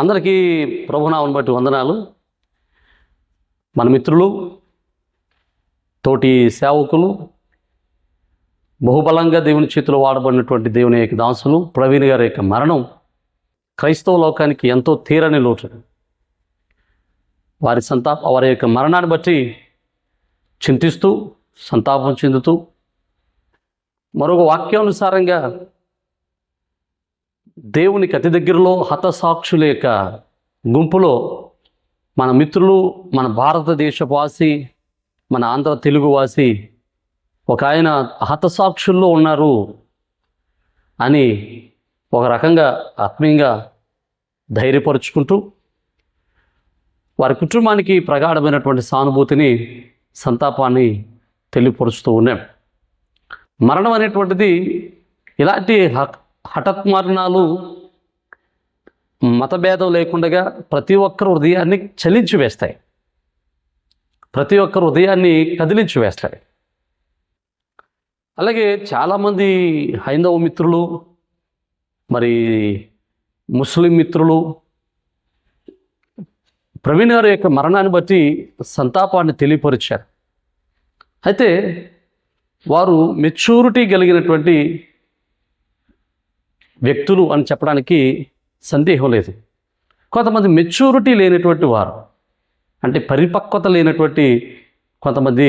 అందరికీ ప్రభునామను బట్టి వందనాలు. మన మిత్రులు తోటి సేవకులు బహుబలంగా దేవుని చేతిలో వాడబడినటువంటి దేవుని యొక్క దాసులు ప్రవీణ్ గారి యొక్క మరణం క్రైస్తవ లోకానికి ఎంతో తీరని లోటు. వారి సంతాప వారి యొక్క మరణాన్ని బట్టి చింతిస్తూ సంతాపం చెందుతూ మరొక వాక్యానుసారంగా దేవునికి అతి దగ్గరలో హతసాక్షుల యొక్క గుంపులో మన మిత్రులు మన భారతదేశవాసి మన ఆంధ్ర తెలుగువాసి ఒక ఆయన హతసాక్షుల్లో ఉన్నారు అని ఒక రకంగా ఆత్మీయంగా ధైర్యపరుచుకుంటూ వారి కుటుంబానికి ప్రగాఢమైనటువంటి సానుభూతిని సంతాపాన్ని తెలియపరుస్తూ ఉన్నాం. మరణం అనేటువంటిది ఇలాంటి హక్ హఠాత్ మరణాలు మతభేదం లేకుండా ప్రతి ఒక్కరు హృదయాన్ని చలించి వేస్తాయి. ప్రతి ఒక్కరు హృదయాన్ని కదిలించి వేస్తాయి. అలాగే చాలామంది హైందవ మిత్రులు మరి ముస్లిం మిత్రులు ప్రవీణ్ గారి యొక్క మరణాన్ని బట్టి సంతాపాన్ని తెలియపరిచారు. అయితే వారు మెచ్యూరిటీ కలిగినటువంటి వ్యక్తులు అని చెప్పడానికి సందేహం లేదు. కొంతమంది మెచ్యూరిటీ లేనటువంటి వారు అంటే పరిపక్వత లేనటువంటి కొంతమంది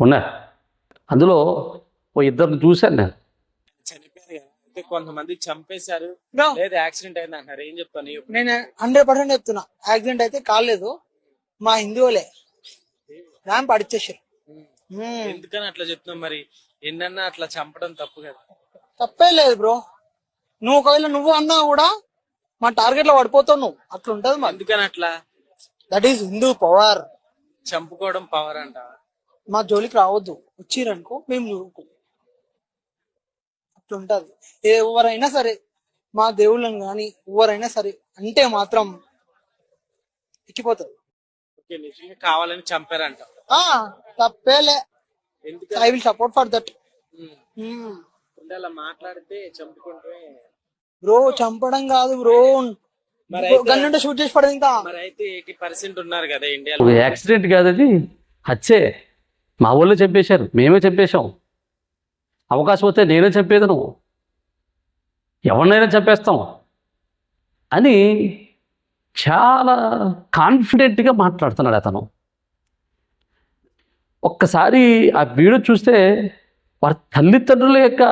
ఉన్నారు. అందులో ఓ ఇద్దరిని చూశాను నేను. అయితే కొంతమంది చంపేశారు. లేదా యాక్సిడెంట్ అయింది అంటారు ఏం చెప్తాను? నేను హండ్రెడ్ పర్సెంట్ చెప్తున్నా. యాక్సిడెంట్ అయితే కాలేదు మా హిందువులే ర్యాంప్ పడిచేసారు. ఎందుకని అట్లా చెప్తున్నావు మరి? ఎన్నన్నా అట్లా చంపడం తప్పు కదా. తప్పే లేదు బ్రో. నువ్వు ఒకవేళ నువ్వు అన్నా కూడా మా టార్గెట్లో పడిపోతావు నువ్వు. అట్లా ఉంటది మరి. ఎందుకని అట్లా? దట్ ఈస్ హిందూ పవర్ చంపుకోవడం పవర్ అంట మా జోలికి రావద్దు. వచ్చిరనుకో మేము చూడుకో అట్లా ఉంటది ఎవరైనా సరే మా దేవుళ్ళని కానీ ఎవరైనా సరే అంటే మాత్రం ఓకే నిజంగా కావాలని చంపారంట. ఆ తప్పేలే. I will support for that అలా మాట్లాడితే చంపుకుంటే బ్రో చంపడం కాదు బ్రో. గన్నుంటే షూట్ చేసి పడదు ఇంకా. మరి అయితే ఎయిటీ పర్సెంట్ ఉన్నారు కదా ఇండియాలో. యాక్సిడెంట్ కాదది హత్యే. మా ఊళ్ళో చంపేశారు మేమే చంపేశాం అవకాశం వస్తే నేనే చంపేది నువ్వు. ఎవరినైనా చంపేస్తాం అని చాలా కాన్ఫిడెంట్గా మాట్లాడుతున్నాడు అతను. ఒక్కసారి ఆ వీడియో చూస్తే వారి తల్లిదండ్రుల యొక్క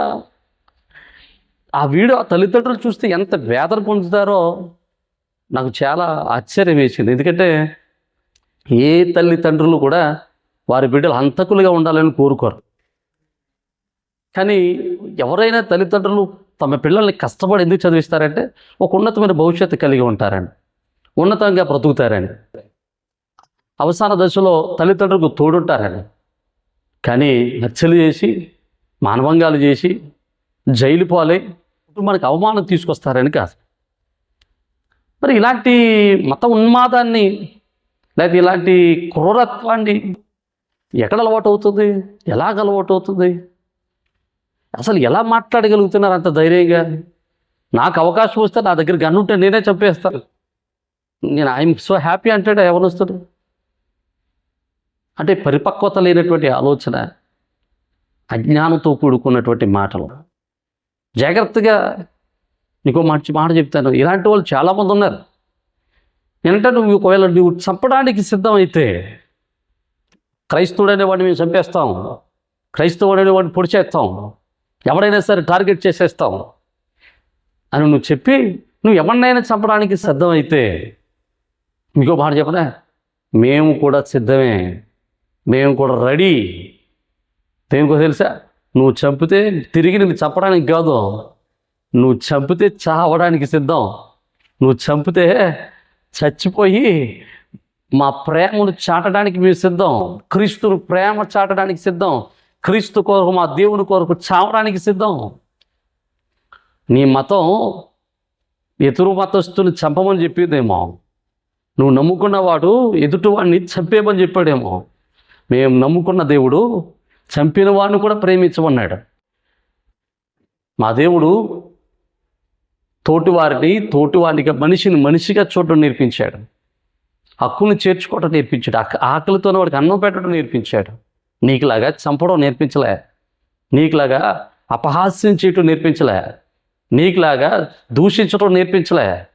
ఆ వీడియో ఆ తల్లిదండ్రులు చూస్తే ఎంత వేదన పొందుతారో నాకు చాలా ఆశ్చర్యం వేసింది. ఎందుకంటే ఏ తల్లిదండ్రులు కూడా వారి బిడ్డలు హంతకులుగా ఉండాలని కోరుకోరు. కానీ ఎవరైనా తల్లిదండ్రులు తమ పిల్లల్ని కష్టపడి ఎందుకు చదివిస్తారంటే ఒక ఉన్నతమైన భవిష్యత్తు కలిగి ఉంటారని ఉన్నతంగా బ్రతుకుతారని అవసాన దశలో తల్లిదండ్రులకు తోడుంటారని కానీ హత్యలు చేసి మానవంగాలు చేసి జైలు పాలై కుటుంబానికి అవమానం తీసుకొస్తారని కాదు. మరి ఇలాంటి మత ఉన్మాదాన్ని లేకపోతే ఇలాంటి క్రూరత్వాన్ని ఎక్కడ అలవాటు అవుతుంది? ఎలాగ అలవాటు అవుతుంది? అసలు ఎలా మాట్లాడగలుగుతున్నారు అంత ధైర్యంగా? నాకు అవకాశం వస్తే నా దగ్గర గన్ను ఉంటే నేనే చంపేస్తాను. నేను ఐఎమ్ సో హ్యాపీ అంటాడు ఎవరు అంటే పరిపక్వత లేనటువంటి ఆలోచన అజ్ఞానంతో కూడుకున్నటువంటి మాటలు. జాగ్రత్తగా నీకో మంచి మాట చెప్తాను. ఇలాంటి వాళ్ళు చాలామంది ఉన్నారు. ఏంటంటే నువ్వు ఒకవేళ నువ్వు చంపడానికి సిద్ధమైతే క్రైస్తవుడు అనేవాడిని మేము చంపేస్తాం. క్రైస్తవుడు అనేవాడిని పొడి చేస్తాం ఎవరైనా సరే టార్గెట్ చేసేస్తాం అని నువ్వు చెప్పి నువ్వు ఎవరినైనా చంపడానికి సిద్ధమైతే ఇంకో మాట చెప్పనా? మేము కూడా సిద్ధమే. మేము కూడా రెడీ. దేనికో తెలుసా? నువ్వు చంపితే తిరిగి నేను చంపడానికి కాదు. నువ్వు చంపితే చావడానికి సిద్ధం. నువ్వు చంపితే చచ్చిపోయి మా ప్రేమను చాటడానికి మేము సిద్ధం. క్రీస్తును ప్రేమ చాటడానికి సిద్ధం. క్రీస్తు కొరకు మా దేవుని కొరకు చావడానికి సిద్ధం. నీ మతం ఎదురు మతస్థుని చంపమని చెప్పిందేమో. నువ్వు నమ్ముకున్నవాడు ఎదుటివాడిని చంపేమని చెప్పాడేమో. మేము నమ్ముకున్న దేవుడు చంపిన వాడిని కూడా ప్రేమించమన్నాడు. మా దేవుడు తోటివారిని తోటివారికి మనిషిని మనిషిగా చూడడం నేర్పించాడు. హక్కుని చేర్చుకోవడం నేర్పించాడు. ఆకలితోనే వాడికి అన్నం పెట్టడం నేర్పించాడు. నీకులాగా చంపడం నేర్పించలే. నీకులాగా అపహాస్యం చేయటం నేర్పించలే. నీకులాగా దూషించడం నేర్పించలే.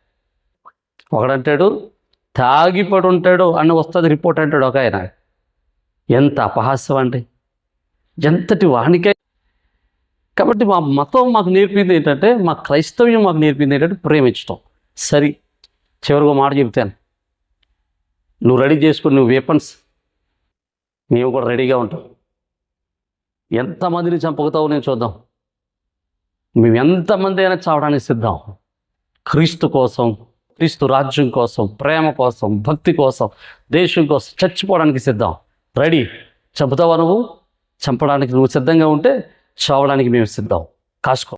ఒకడంటాడు తాగిపడి ఉంటాడు అని వస్తుంది రిపోర్ట్ అంటాడు ఒక ఆయన. ఎంత అపహాస్యం అండి. ఎంతటి వానికై? కాబట్టి మా మతం మాకు నేర్పింది ఏంటంటే మా క్రైస్తవ్యం మాకు నేర్పింది ఏంటంటే ప్రేమించడం సరి చివరిగా మాట చెప్తాను. నువ్వు రెడీ చేసుకుని నువ్వు వెపన్స్ మేము కూడా రెడీగా ఉంటాం. ఎంతమందిని చంపుకుతావు నేను చూద్దాం. మేము ఎంతమంది అయినా చావడానికి సిద్ధం. క్రీస్తు కోసం క్రీస్తు రాజ్యం కోసం ప్రేమ కోసం భక్తి కోసం దేశం కోసం చచ్చిపోవడానికి సిద్ధం. రెడీ. చంపుతావా నువ్వు? చంపడానికి నువ్వు సిద్ధంగా ఉంటే చావడానికి మేము సిద్ధం. కాసుకో.